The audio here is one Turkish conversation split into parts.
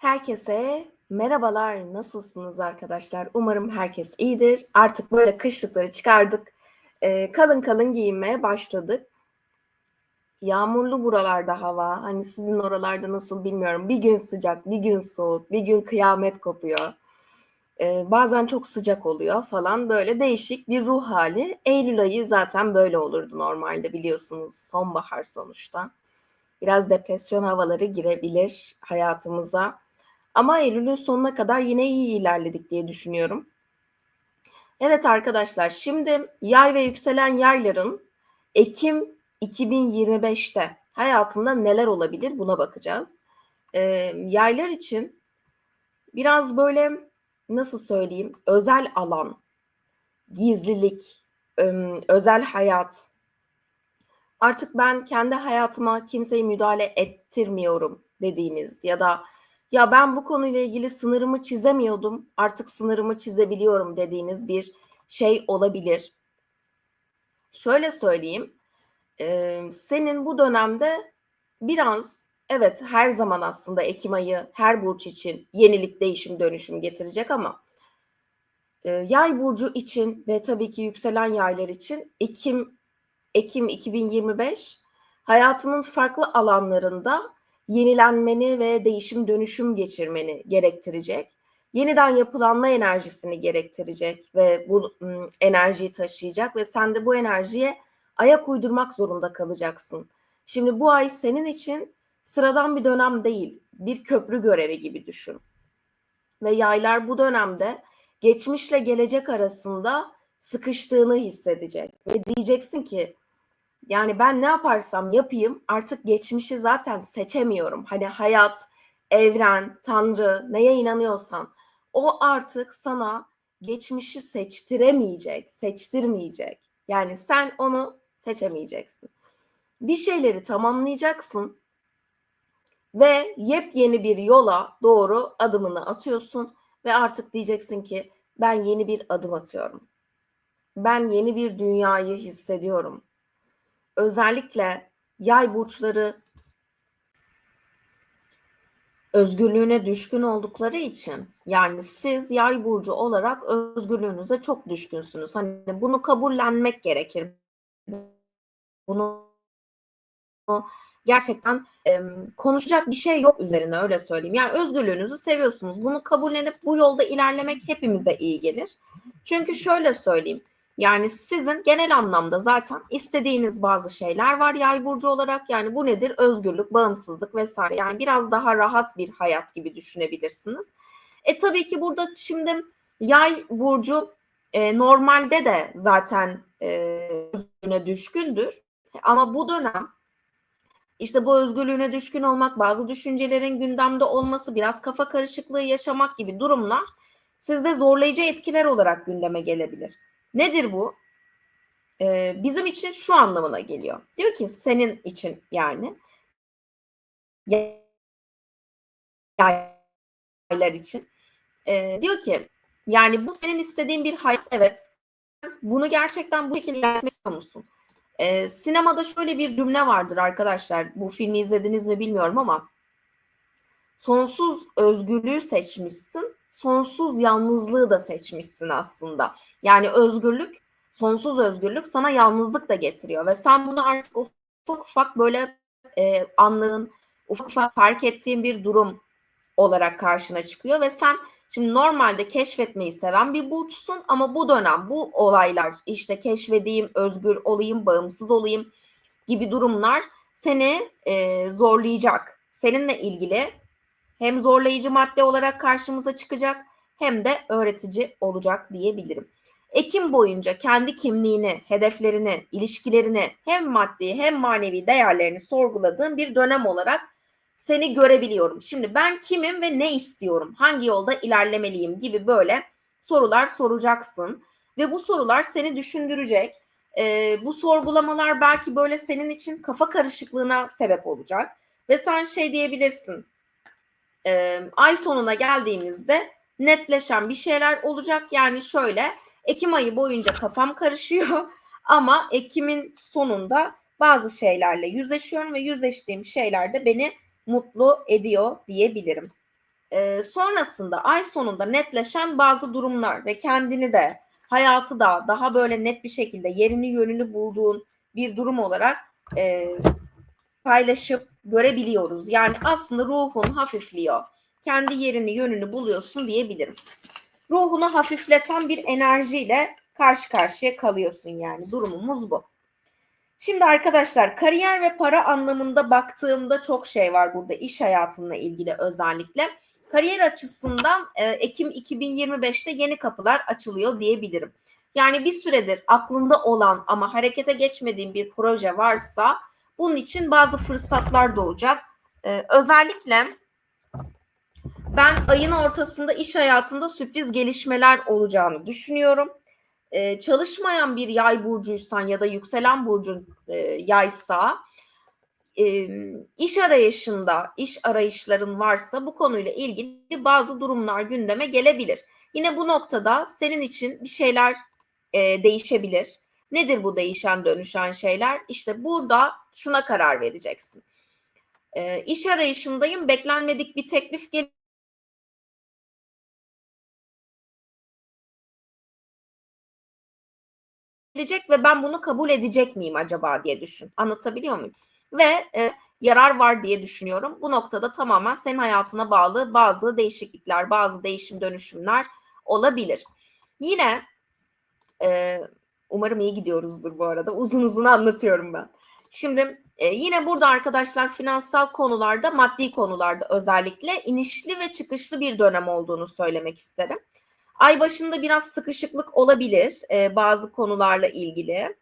Herkese merhabalar. Nasılsınız arkadaşlar? Umarım herkes iyidir. Artık böyle kışlıkları çıkardık. Ee, kalın kalın giyinmeye başladık. Yağmurlu buralarda hava. Hani sizin oralarda nasıl bilmiyorum. Bir gün sıcak, bir gün soğuk, bir gün kıyamet kopuyor. Ee, bazen çok sıcak oluyor falan. Böyle değişik bir ruh hali. Eylül ayı zaten böyle olurdu normalde biliyorsunuz. Sonbahar sonuçta. Biraz depresyon havaları girebilir hayatımıza. Ama Eylül'ün sonuna kadar yine iyi ilerledik diye düşünüyorum. Evet arkadaşlar şimdi yay ve yükselen yayların Ekim 2025'te hayatında neler olabilir buna bakacağız. Ee, yaylar için biraz böyle nasıl söyleyeyim özel alan, gizlilik, özel hayat. Artık ben kendi hayatıma kimseyi müdahale ettirmiyorum dediğiniz ya da ya ben bu konuyla ilgili sınırımı çizemiyordum artık sınırımı çizebiliyorum dediğiniz bir şey olabilir. Şöyle söyleyeyim e, senin bu dönemde biraz evet her zaman aslında Ekim ayı her burç için yenilik değişim dönüşüm getirecek ama e, yay burcu için ve tabii ki yükselen yaylar için Ekim Ekim 2025 hayatının farklı alanlarında yenilenmeni ve değişim dönüşüm geçirmeni gerektirecek. Yeniden yapılanma enerjisini gerektirecek ve bu enerjiyi taşıyacak ve sen de bu enerjiye ayak uydurmak zorunda kalacaksın. Şimdi bu ay senin için sıradan bir dönem değil, bir köprü görevi gibi düşün. Ve yaylar bu dönemde geçmişle gelecek arasında sıkıştığını hissedecek ve diyeceksin ki yani ben ne yaparsam yapayım artık geçmişi zaten seçemiyorum. Hani hayat, evren, tanrı neye inanıyorsan o artık sana geçmişi seçtiremeyecek, seçtirmeyecek. Yani sen onu seçemeyeceksin. Bir şeyleri tamamlayacaksın ve yepyeni bir yola doğru adımını atıyorsun ve artık diyeceksin ki ben yeni bir adım atıyorum. Ben yeni bir dünyayı hissediyorum özellikle yay burçları özgürlüğüne düşkün oldukları için yani siz yay burcu olarak özgürlüğünüze çok düşkünsünüz. Hani bunu kabullenmek gerekir. Bunu gerçekten e, konuşacak bir şey yok üzerine öyle söyleyeyim. Yani özgürlüğünüzü seviyorsunuz. Bunu kabullenip bu yolda ilerlemek hepimize iyi gelir. Çünkü şöyle söyleyeyim. Yani sizin genel anlamda zaten istediğiniz bazı şeyler var yay burcu olarak. Yani bu nedir? Özgürlük, bağımsızlık vesaire. Yani biraz daha rahat bir hayat gibi düşünebilirsiniz. E tabii ki burada şimdi yay burcu e, normalde de zaten e, özgürlüğüne düşkündür. Ama bu dönem işte bu özgürlüğüne düşkün olmak, bazı düşüncelerin gündemde olması, biraz kafa karışıklığı yaşamak gibi durumlar sizde zorlayıcı etkiler olarak gündeme gelebilir. Nedir bu? Ee, bizim için şu anlamına geliyor. Diyor ki senin için yani yaylar için. Ee, diyor ki yani bu senin istediğin bir hayat evet. Bunu gerçekten bu şekilde yapmak istiyor? Ee, sinemada şöyle bir cümle vardır arkadaşlar. Bu filmi izlediniz mi bilmiyorum ama sonsuz özgürlüğü seçmişsin sonsuz yalnızlığı da seçmişsin aslında. Yani özgürlük, sonsuz özgürlük sana yalnızlık da getiriyor ve sen bunu artık ufak ufak böyle e, anlığın, ufak ufak fark ettiğin bir durum olarak karşına çıkıyor ve sen şimdi normalde keşfetmeyi seven bir burçsun ama bu dönem bu olaylar işte keşfedeyim, özgür olayım, bağımsız olayım gibi durumlar seni e, zorlayacak. Seninle ilgili hem zorlayıcı madde olarak karşımıza çıkacak hem de öğretici olacak diyebilirim. Ekim boyunca kendi kimliğini, hedeflerini, ilişkilerini hem maddi hem manevi değerlerini sorguladığın bir dönem olarak seni görebiliyorum. Şimdi ben kimim ve ne istiyorum? Hangi yolda ilerlemeliyim gibi böyle sorular soracaksın ve bu sorular seni düşündürecek. Ee, bu sorgulamalar belki böyle senin için kafa karışıklığına sebep olacak ve sen şey diyebilirsin e, ay sonuna geldiğimizde netleşen bir şeyler olacak. Yani şöyle Ekim ayı boyunca kafam karışıyor ama Ekim'in sonunda bazı şeylerle yüzleşiyorum ve yüzleştiğim şeyler de beni mutlu ediyor diyebilirim. e, sonrasında ay sonunda netleşen bazı durumlar ve kendini de hayatı da daha böyle net bir şekilde yerini yönünü bulduğun bir durum olarak e, paylaşıp görebiliyoruz. Yani aslında ruhun hafifliyor. Kendi yerini yönünü buluyorsun diyebilirim. Ruhunu hafifleten bir enerjiyle karşı karşıya kalıyorsun yani durumumuz bu. Şimdi arkadaşlar kariyer ve para anlamında baktığımda çok şey var burada iş hayatımla ilgili özellikle. Kariyer açısından e, Ekim 2025'te yeni kapılar açılıyor diyebilirim. Yani bir süredir aklında olan ama harekete geçmediğin bir proje varsa bunun için bazı fırsatlar doğacak. E, özellikle ben ayın ortasında iş hayatında sürpriz gelişmeler olacağını düşünüyorum e, çalışmayan bir yay burcuysan ya da yükselen burcun e, yaysa e, iş arayışında iş arayışların varsa bu konuyla ilgili bazı durumlar gündeme gelebilir. Yine bu noktada senin için bir şeyler e, değişebilir. Nedir bu değişen dönüşen şeyler? İşte burada şuna karar vereceksin. E, iş arayışındayım beklenmedik bir teklif geliyor gelecek ve ben bunu kabul edecek miyim acaba diye düşün. Anlatabiliyor muyum? Ve e, yarar var diye düşünüyorum. Bu noktada tamamen senin hayatına bağlı bazı değişiklikler, bazı değişim dönüşümler olabilir. Yine e, umarım iyi gidiyoruzdur bu arada. Uzun uzun anlatıyorum ben. Şimdi e, yine burada arkadaşlar finansal konularda, maddi konularda özellikle inişli ve çıkışlı bir dönem olduğunu söylemek isterim. Ay başında biraz sıkışıklık olabilir e, bazı konularla ilgili.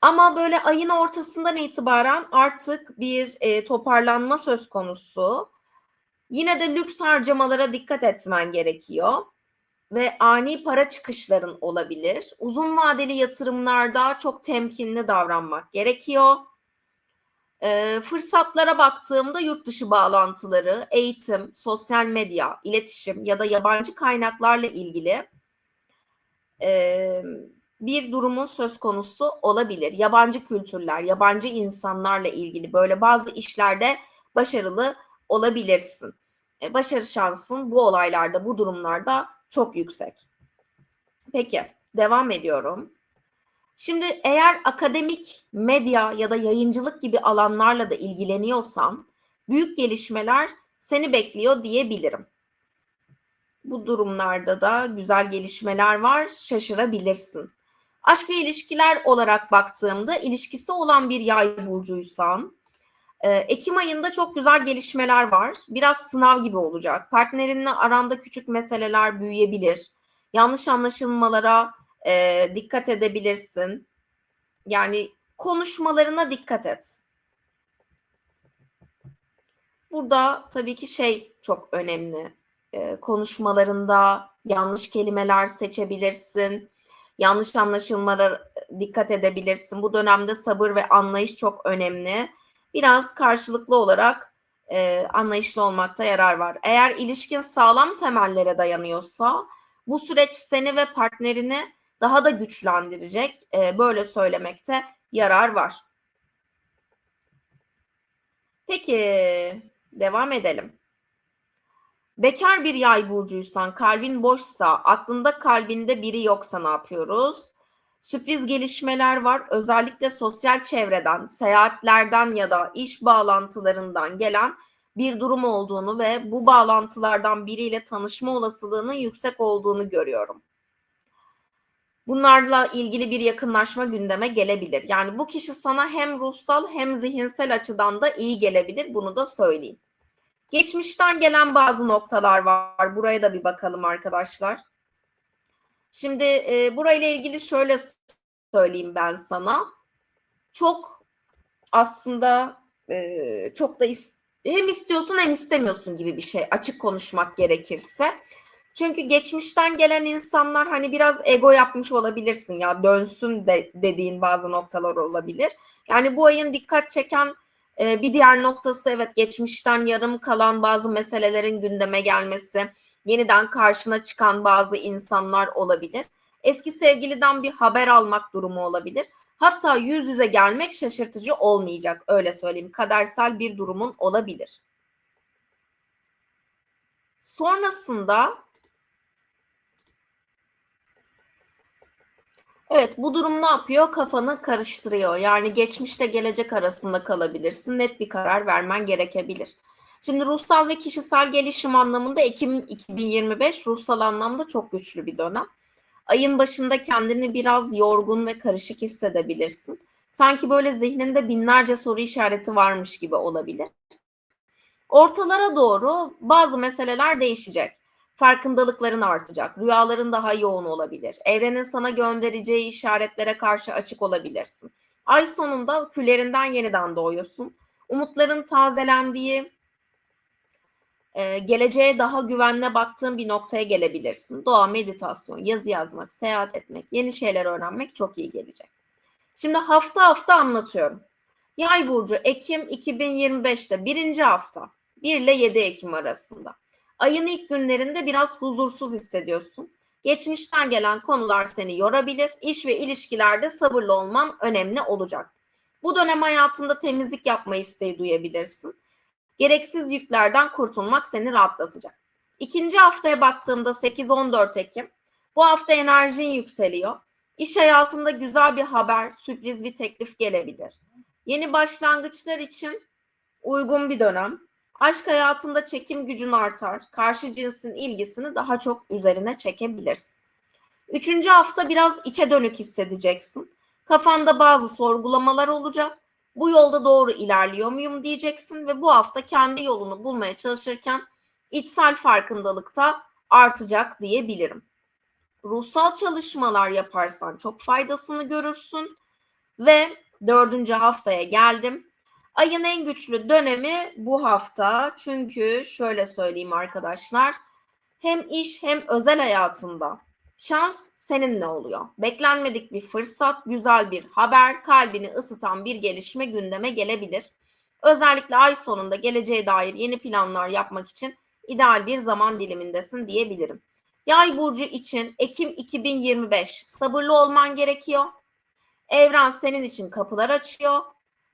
Ama böyle ayın ortasından itibaren artık bir e, toparlanma söz konusu. Yine de lüks harcamalara dikkat etmen gerekiyor ve ani para çıkışların olabilir. Uzun vadeli yatırımlarda çok temkinli davranmak gerekiyor. E, fırsatlara baktığımda yurt dışı bağlantıları, eğitim, sosyal medya, iletişim ya da yabancı kaynaklarla ilgili e, bir durumun söz konusu olabilir. Yabancı kültürler, yabancı insanlarla ilgili böyle bazı işlerde başarılı olabilirsin. E, başarı şansın bu olaylarda, bu durumlarda çok yüksek. Peki, devam ediyorum. Şimdi eğer akademik, medya ya da yayıncılık gibi alanlarla da ilgileniyorsan büyük gelişmeler seni bekliyor diyebilirim. Bu durumlarda da güzel gelişmeler var, şaşırabilirsin. Aşk ve ilişkiler olarak baktığımda ilişkisi olan bir yay burcuysan, e, Ekim ayında çok güzel gelişmeler var. Biraz sınav gibi olacak. Partnerinle aranda küçük meseleler büyüyebilir. Yanlış anlaşılmalara e, dikkat edebilirsin. Yani konuşmalarına dikkat et. Burada tabii ki şey çok önemli. E, konuşmalarında yanlış kelimeler seçebilirsin. Yanlış anlaşılmalara dikkat edebilirsin. Bu dönemde sabır ve anlayış çok önemli. Biraz karşılıklı olarak e, anlayışlı olmakta yarar var. Eğer ilişkin sağlam temellere dayanıyorsa bu süreç seni ve partnerini daha da güçlendirecek. E, böyle söylemekte yarar var. Peki devam edelim. Bekar bir yay burcuysan, kalbin boşsa, aklında kalbinde biri yoksa ne yapıyoruz? Sürpriz gelişmeler var. Özellikle sosyal çevreden, seyahatlerden ya da iş bağlantılarından gelen bir durum olduğunu ve bu bağlantılardan biriyle tanışma olasılığının yüksek olduğunu görüyorum. Bunlarla ilgili bir yakınlaşma gündeme gelebilir. Yani bu kişi sana hem ruhsal hem zihinsel açıdan da iyi gelebilir. Bunu da söyleyeyim. Geçmişten gelen bazı noktalar var. Buraya da bir bakalım arkadaşlar. Şimdi e, burayla ilgili şöyle söyleyeyim ben sana. Çok aslında e, çok da is hem istiyorsun hem istemiyorsun gibi bir şey açık konuşmak gerekirse. Çünkü geçmişten gelen insanlar hani biraz ego yapmış olabilirsin ya dönsün de dediğin bazı noktalar olabilir. Yani bu ayın dikkat çeken e, bir diğer noktası evet geçmişten yarım kalan bazı meselelerin gündeme gelmesi, yeniden karşına çıkan bazı insanlar olabilir. Eski sevgiliden bir haber almak durumu olabilir. Hatta yüz yüze gelmek şaşırtıcı olmayacak öyle söyleyeyim. Kadersel bir durumun olabilir. sonrasında Evet, bu durum ne yapıyor? Kafanı karıştırıyor. Yani geçmişte gelecek arasında kalabilirsin. Net bir karar vermen gerekebilir. Şimdi ruhsal ve kişisel gelişim anlamında Ekim 2025 ruhsal anlamda çok güçlü bir dönem. Ayın başında kendini biraz yorgun ve karışık hissedebilirsin. Sanki böyle zihninde binlerce soru işareti varmış gibi olabilir. Ortalara doğru bazı meseleler değişecek. Farkındalıkların artacak, rüyaların daha yoğun olabilir. Evrenin sana göndereceği işaretlere karşı açık olabilirsin. Ay sonunda küllerinden yeniden doğuyorsun. Umutların tazelendiği, e, geleceğe daha güvenle baktığın bir noktaya gelebilirsin. Doğa, meditasyon, yazı yazmak, seyahat etmek, yeni şeyler öğrenmek çok iyi gelecek. Şimdi hafta hafta anlatıyorum. Yay burcu Ekim 2025'te birinci hafta 1 ile 7 Ekim arasında. Ayın ilk günlerinde biraz huzursuz hissediyorsun. Geçmişten gelen konular seni yorabilir. İş ve ilişkilerde sabırlı olman önemli olacak. Bu dönem hayatında temizlik yapma isteği duyabilirsin. Gereksiz yüklerden kurtulmak seni rahatlatacak. İkinci haftaya baktığımda 8-14 Ekim. Bu hafta enerjin yükseliyor. İş hayatında güzel bir haber, sürpriz bir teklif gelebilir. Yeni başlangıçlar için uygun bir dönem. Aşk hayatında çekim gücün artar. Karşı cinsin ilgisini daha çok üzerine çekebilirsin. Üçüncü hafta biraz içe dönük hissedeceksin. Kafanda bazı sorgulamalar olacak. Bu yolda doğru ilerliyor muyum diyeceksin ve bu hafta kendi yolunu bulmaya çalışırken içsel farkındalıkta artacak diyebilirim. Ruhsal çalışmalar yaparsan çok faydasını görürsün ve dördüncü haftaya geldim. Ayın en güçlü dönemi bu hafta. Çünkü şöyle söyleyeyim arkadaşlar. Hem iş hem özel hayatında şans seninle oluyor. Beklenmedik bir fırsat, güzel bir haber, kalbini ısıtan bir gelişme gündeme gelebilir. Özellikle ay sonunda geleceğe dair yeni planlar yapmak için ideal bir zaman dilimindesin diyebilirim. Yay burcu için Ekim 2025 sabırlı olman gerekiyor. Evren senin için kapılar açıyor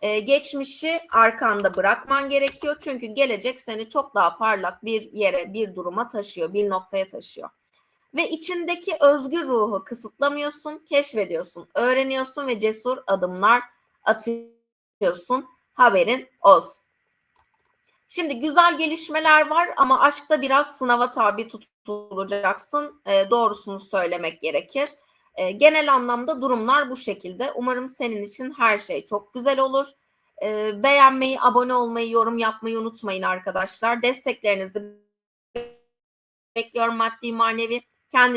ee, geçmişi arkanda bırakman gerekiyor. Çünkü gelecek seni çok daha parlak bir yere, bir duruma taşıyor, bir noktaya taşıyor. Ve içindeki özgür ruhu kısıtlamıyorsun, keşfediyorsun, öğreniyorsun ve cesur adımlar atıyorsun. Haberin olsun. Şimdi güzel gelişmeler var ama aşkta biraz sınava tabi tutulacaksın. E, doğrusunu söylemek gerekir. E, genel anlamda durumlar bu şekilde. Umarım senin için her şey çok güzel olur. E, beğenmeyi, abone olmayı, yorum yapmayı unutmayın arkadaşlar. Desteklerinizi bekliyorum maddi manevi. Kendinize